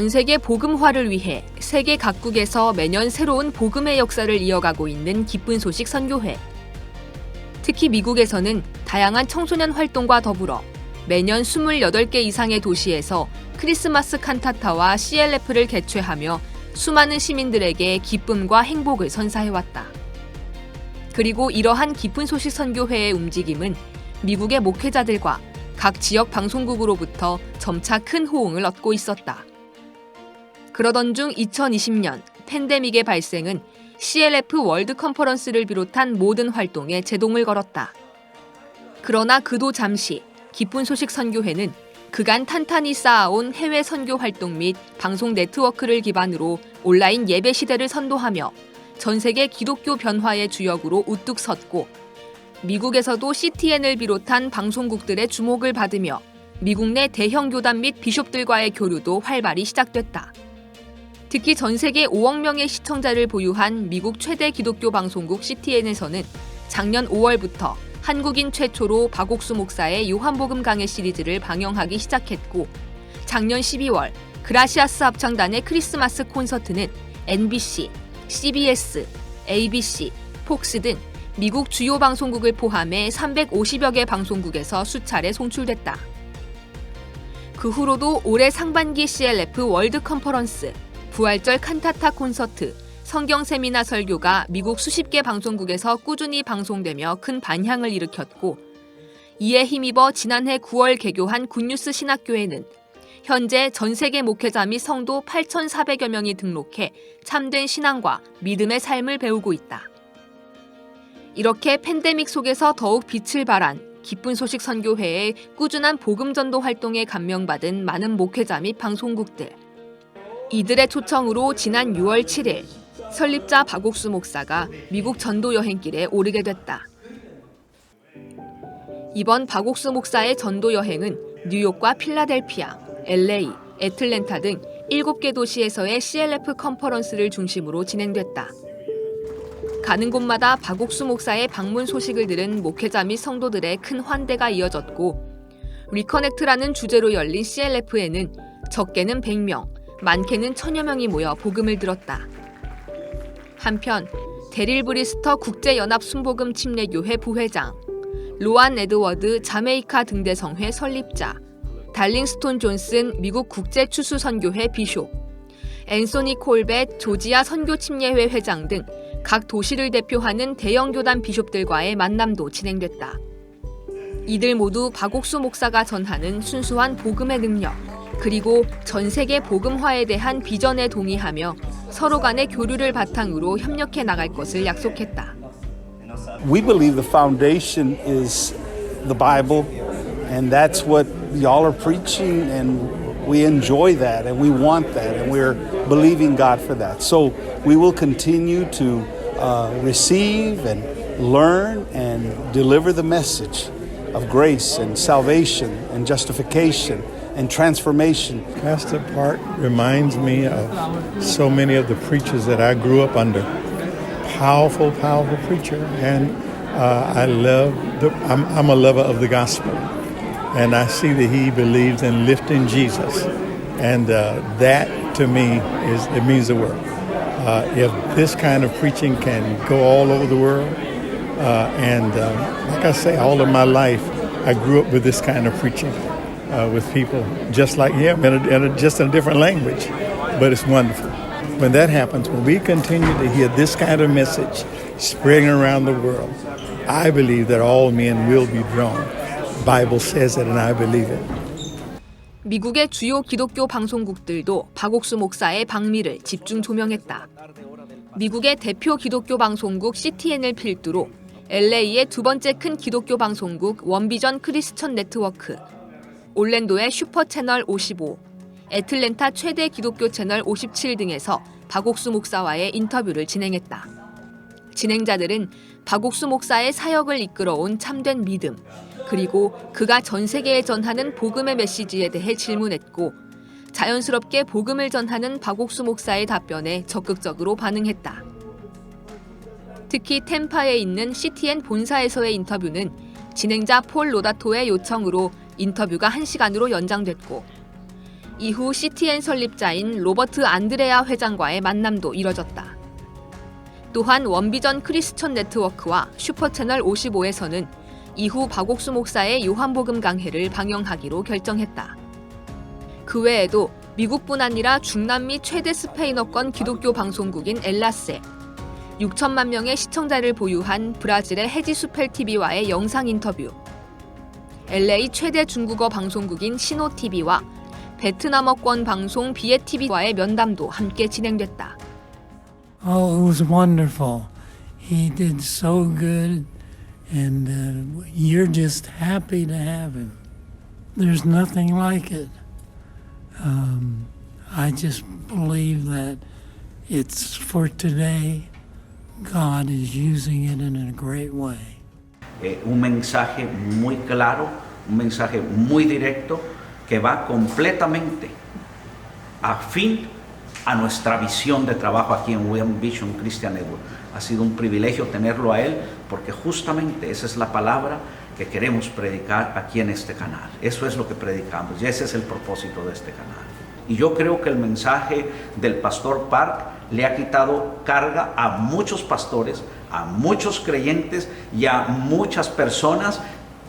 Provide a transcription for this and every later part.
전 세계 복음화를 위해 세계 각국에서 매년 새로운 복음의 역사를 이어가고 있는 기쁜 소식 선교회. 특히 미국에서는 다양한 청소년 활동과 더불어 매년 28개 이상의 도시에서 크리스마스 칸타타와 CLF를 개최하며 수많은 시민들에게 기쁨과 행복을 선사해왔다. 그리고 이러한 기쁜 소식 선교회의 움직임은 미국의 목회자들과 각 지역 방송국으로부터 점차 큰 호응을 얻고 있었다. 그러던 중 2020년 팬데믹의 발생은 CLF 월드 컨퍼런스를 비롯한 모든 활동에 제동을 걸었다. 그러나 그도 잠시 기쁜 소식 선교회는 그간 탄탄히 쌓아온 해외 선교 활동 및 방송 네트워크를 기반으로 온라인 예배 시대를 선도하며 전 세계 기독교 변화의 주역으로 우뚝 섰고 미국에서도 CTN을 비롯한 방송국들의 주목을 받으며 미국 내 대형 교단 및 비숍들과의 교류도 활발히 시작됐다. 특히 전 세계 5억 명의 시청자를 보유한 미국 최대 기독교 방송국 CTN에서는 작년 5월부터 한국인 최초로 박옥수 목사의 요한복음 강해 시리즈를 방영하기 시작했고 작년 12월 그라시아스 합창단의 크리스마스 콘서트는 NBC, CBS, ABC, 폭스 등 미국 주요 방송국을 포함해 350여 개 방송국에서 수차례 송출됐다. 그 후로도 올해 상반기 CLF 월드 컨퍼런스, 부활절 칸타타 콘서트, 성경 세미나 설교가 미국 수십 개 방송국에서 꾸준히 방송되며 큰 반향을 일으켰고 이에 힘입어 지난해 9월 개교한 굿뉴스 신학교에는 현재 전 세계 목회자 및 성도 8,400여 명이 등록해 참된 신앙과 믿음의 삶을 배우고 있다. 이렇게 팬데믹 속에서 더욱 빛을 발한 기쁜 소식 선교회의 꾸준한 복음 전도 활동에 감명받은 많은 목회자 및 방송국들. 이들의 초청으로 지난 6월 7일 설립자 박옥수 목사가 미국 전도 여행길에 오르게 됐다. 이번 박옥수 목사의 전도 여행은 뉴욕과 필라델피아, LA, 애틀랜타 등 7개 도시에서의 CLF 컨퍼런스를 중심으로 진행됐다. 가는 곳마다 박옥수 목사의 방문 소식을 들은 목회자 및 성도들의 큰 환대가 이어졌고 리커넥트라는 주제로 열린 CLF에는 적게는 100명, 많게는 천여 명이 모여 복음을 들었다. 한편 데릴 브리스터 국제연합 순복음 침례교회 부회장, 로안 에드워드 자메이카 등대 성회 설립자, 달링스톤 존슨 미국 국제 추수 선교회 비숍, 앤소니 콜벳 조지아 선교 침례회 회장 등 각 도시를 대표하는 대형 교단 비숍들과의 만남도 진행됐다. 이들 모두 박옥수 목사가 전하는 순수한 복음의 능력, 그리고 전 세계 복음화에 대한 비전에 동의하며 서로 간의 교류를 바탕으로 협력해 나갈 것을 약속했다. We believe the foundation is the Bible, and that's what y'all are preaching, and we enjoy that, and we want that, and we're believing God for that. So we will continue to uh, receive and learn and deliver the message of grace and salvation and justification and transformation. Pastor Park reminds me of so many of the preachers that I grew up under. Powerful, powerful preacher, and uh, I love. The, I'm, I'm a lover of the gospel, and I see that he believes in lifting Jesus, and uh, that to me is it means the world. Uh, if this kind of preaching can go all over the world, uh, and um, like I say, all of my life, I grew up with this kind of preaching uh, with people just like him, in, a, in a, just in a different language. But it's wonderful. When that happens, when we continue to hear this kind of message spreading around the world, I believe that all men will be drawn. Bible says it, and I believe it. 미국의 주요 기독교 방송국들도 박옥수 목사의 방미를 집중 조명했다. 미국의 대표 기독교 방송국 CTN을 필두로 LA의 두 번째 큰 기독교 방송국 원비전 크리스천 네트워크, 올랜도의 슈퍼 채널 55, 애틀랜타 최대 기독교 채널 57 등에서 박옥수 목사와의 인터뷰를 진행했다. 진행자들은 박옥수 목사의 사역을 이끌어온 참된 믿음, 그리고 그가 전 세계에 전하는 복음의 메시지에 대해 질문했고 자연스럽게 복음을 전하는 박옥수 목사의 답변에 적극적으로 반응했다. 특히 템파에 있는 CTN 본사에서의 인터뷰는 진행자 폴 로다토의 요청으로 인터뷰가 1시간으로 연장됐고 이후 CTN 설립자인 로버트 안드레아 회장과의 만남도 이뤄졌다. 또한 원비전 크리스천 네트워크와 슈퍼채널 55에서는 이후 박옥수 목사의 요한복음 강해를 방영하기로 결정했다. 그 외에도 미국뿐 아니라 중남미 최대 스페인어권 기독교 방송국인 엘라세, 6천만 명의 시청자를 보유한 브라질의 헤지수펠 TV와의 영상 인터뷰, LA 최대 중국어 방송국인 시노 TV와 베트남어권 방송 비에 TV와의 면담도 함께 진행됐다. Oh, it was wonderful. He did so good, and uh, you're just happy to have him. There's nothing like it. Um, I just believe that it's for today. God is using it in a great way. Eh, un mensaje muy claro, un mensaje muy directo que va completamente afín a nuestra visión de trabajo aquí en William Vision Christian Network. Ha sido un privilegio tenerlo a él porque justamente esa es la palabra que queremos predicar aquí en este canal. Eso es lo que predicamos y ese es el propósito de este canal. Y yo creo que el mensaje del pastor Park le ha quitado carga a muchos pastores, a muchos creyentes y a muchas personas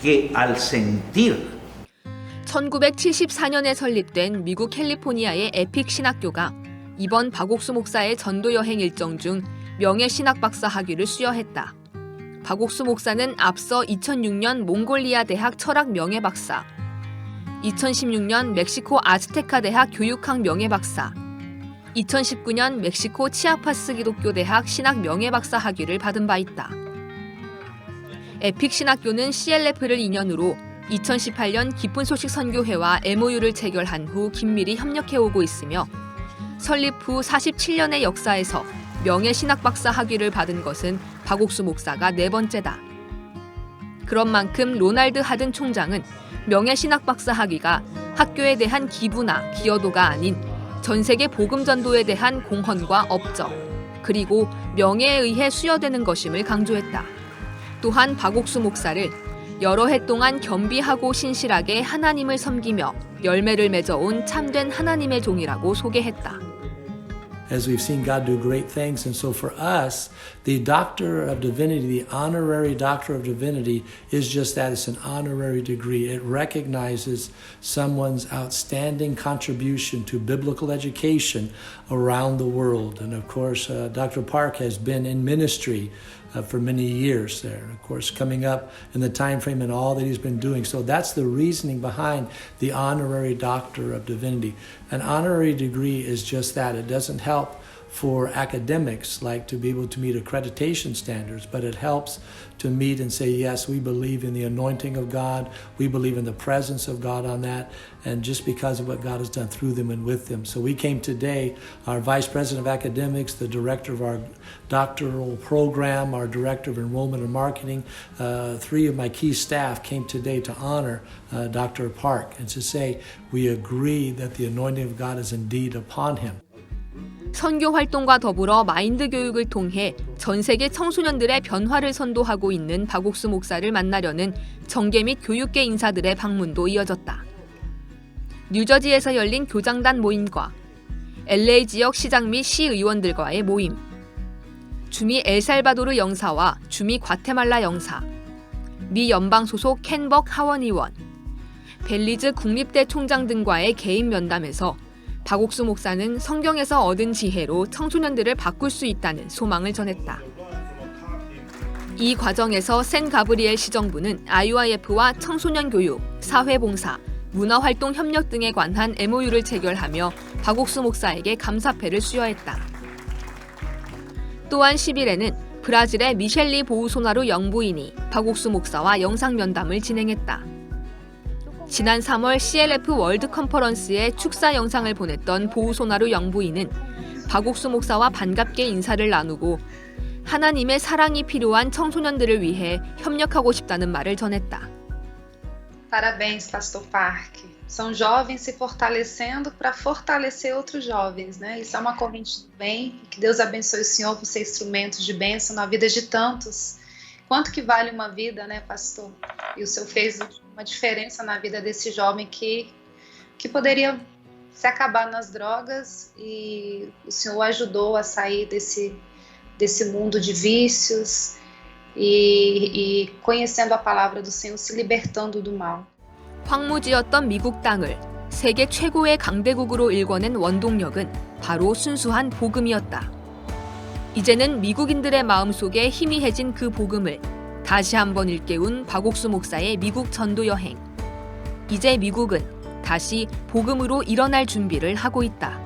que al sentir 1974년에 설립된 미국 캘리포니아의 에픽 신학교가 이번 박옥수 목사의 전도 여행 일정 중 명예 신학 박사 학위를 수여했다. 박옥수 목사는 앞서 2006년 몽골리아 대학 철학 명예 박사, 2016년 멕시코 아즈테카 대학 교육학 명예 박사, 2019년 멕시코 치아파스 기독교 대학 신학 명예 박사 학위를 받은 바 있다. 에픽 신학교는 CLF를 인연으로 2018년 기쁜 소식 선교회와 MOU를 체결한 후 긴밀히 협력해 오고 있으며 설립 후 47년의 역사에서 명예 신학 박사 학위를 받은 것은 박옥수 목사가 네 번째다. 그런 만큼 로날드 하든 총장은 명예 신학 박사 학위가 학교에 대한 기부나 기여도가 아닌 전 세계 복음 전도에 대한 공헌과 업적 그리고 명예에 의해 수여되는 것임을 강조했다. 또한 박옥수 목사를 여러 해 동안 겸비하고 신실하게 하나님을 섬기며 열매를 맺어온 참된 하나님의 종이라고 소개했다. As we've seen God do great things. And so for us, the Doctor of Divinity, the honorary Doctor of Divinity, is just that it's an honorary degree. It recognizes someone's outstanding contribution to biblical education around the world. And of course, uh, Dr. Park has been in ministry. Uh, for many years there. Of course coming up in the time frame and all that he's been doing. So that's the reasoning behind the honorary doctor of divinity. An honorary degree is just that. It doesn't help for academics like to be able to meet accreditation standards but it helps to meet and say yes we believe in the anointing of god. We believe in the presence of god on that and just because of what god has done through them and with them. So we came today our vice president of academics the director of our doctoral program our director of enrollment and marketing uh, three of my key staff came today to honor uh, dr park and to say we agree that the anointing of god is indeed upon him 선교 활동과 더불어 마인드 교육을 통해 전 세계 청소년들의 변화를 선도하고 있는 박옥수 목사를 만나려는 정계 및 교육계 인사들의 방문도 이어졌다. 뉴저지에서 열린 교장단 모임과 LA 지역 시장 및 시의원들과의 모임, 주미 엘살바도르 영사와 주미 과테말라 영사, 미 연방 소속 켄벅 하원 의원, 벨리즈 국립대 총장 등과의 개인 면담에서 박옥수 목사는 성경에서 얻은 지혜로 청소년들을 바꿀 수 있다는 소망을 전했다. 이 과정에서 센 가브리엘 시정부는 IYF와 청소년 교육, 사회봉사, 문화활동 협력 등에 관한 MOU를 체결하며 박옥수 목사에게 감사패를 수여했다. 또한 10일에는 브라질의 미셸리 보우소나루 영부인이 박옥수 목사와 영상 면담을 진행했다. 지난 3월 CLF 월드 컨퍼런스에 축사 영상을 보냈던 보우소나루 영부인은 박옥수 목사와 반갑게 인사를 나누고 하나님의 사랑이 필요한 청소년들을 위해 협력하고 싶다는 말을 전했다. Parabéns, Pastor Park. São jovens se fortalecendo para fortalecer outros jovens, né? Isso é uma corrente do bem. Que Deus abençoe o senhor por ser instrumento de bênção na vida de tantos. Quanto que vale uma vida, né, pastor? E o senhor fez uma diferença na vida desse jovem que, que poderia se acabar nas drogas e o Senhor ajudou a sair desse, desse mundo de vícios e, e conhecendo a palavra do Senhor, se libertando do mal. 황무지였던 미국 땅을 세계 최고의 강대국으로 일궈낸 원동력은 바로 순수한 복음이었다. 이제는 미국인들의 마음속에 희미해진 그 복음을 다시 한번 일깨운 박옥수 목사의 미국 전도 여행. 이제 미국은 다시 복음으로 일어날 준비를 하고 있다.